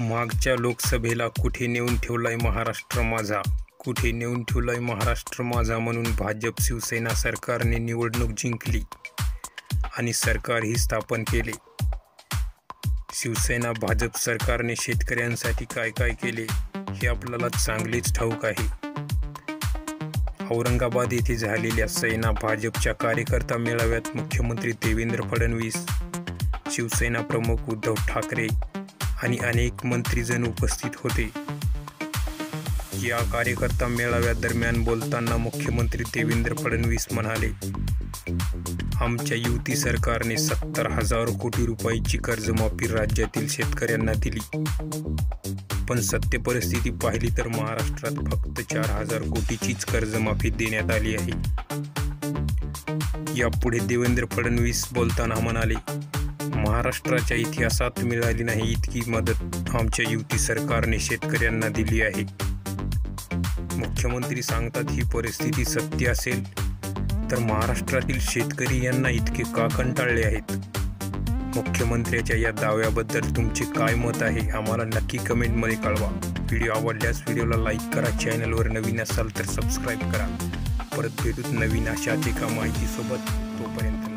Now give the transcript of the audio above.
मागच्या लोकसभेला कुठे नेऊन ठेवलाय महाराष्ट्र माझा? कुठे नेऊन ठेवलाय महाराष्ट्र माझा म्हणून भाजप शिवसेना सरकारने निवडणूक जिंकली आणि सरकारही स्थापन केले. शिवसेना भाजप सरकारने शेतकऱ्यांसाठी काय काय केले हे आपल्याला चांगलेच ठाऊक आहे. औरंगाबाद येथे झालेल्या सेना भाजपच्या कार्यकर्ता मेळाव्यात मुख्यमंत्री देवेंद्र फडणवीस शिवसेना प्रमुख उद्धव ठाकरे आणि अनेक मंत्रीजण उपस्थित होते. या कार्यकर्ता मेळाव्यादरम्यान बोलताना मुख्यमंत्री देवेंद्र फडणवीस म्हणाले आमच्या युती सरकारने सत्तर हजार कोटी रुपयाची कर्जमाफी राज्यातील शेतकऱ्यांना दिली. पण सत्य परिस्थिती पाहिली तर महाराष्ट्रात फक्त चार हजार कोटीचीच कर्जमाफी देण्यात आली आहे. यापुढे देवेंद्र फडणवीस बोलताना म्हणाले महाराष्ट्राच्या इतिहासात मिळाली नाही इतकी मदत आमच्या युती सरकारने शेतकऱ्यांना दिली आहे. मुख्यमंत्री सांगतात ही परिस्थिती सत्य असेल तर महाराष्ट्रातील शेतकरी यांना इतके का कंटाळले आहेत? मुख्यमंत्र्याच्या या दाव्याबद्दल तुमचे काय मत आहे आम्हाला नक्की कमेंटमध्ये कळवा. व्हिडिओ आवडल्यास व्हिडिओला लाईक करा चॅनलवर नवीन असाल तर सबस्क्राईब करा. परत भेटूत नवीन अशाच एका माहितीसोबत तोपर्यंत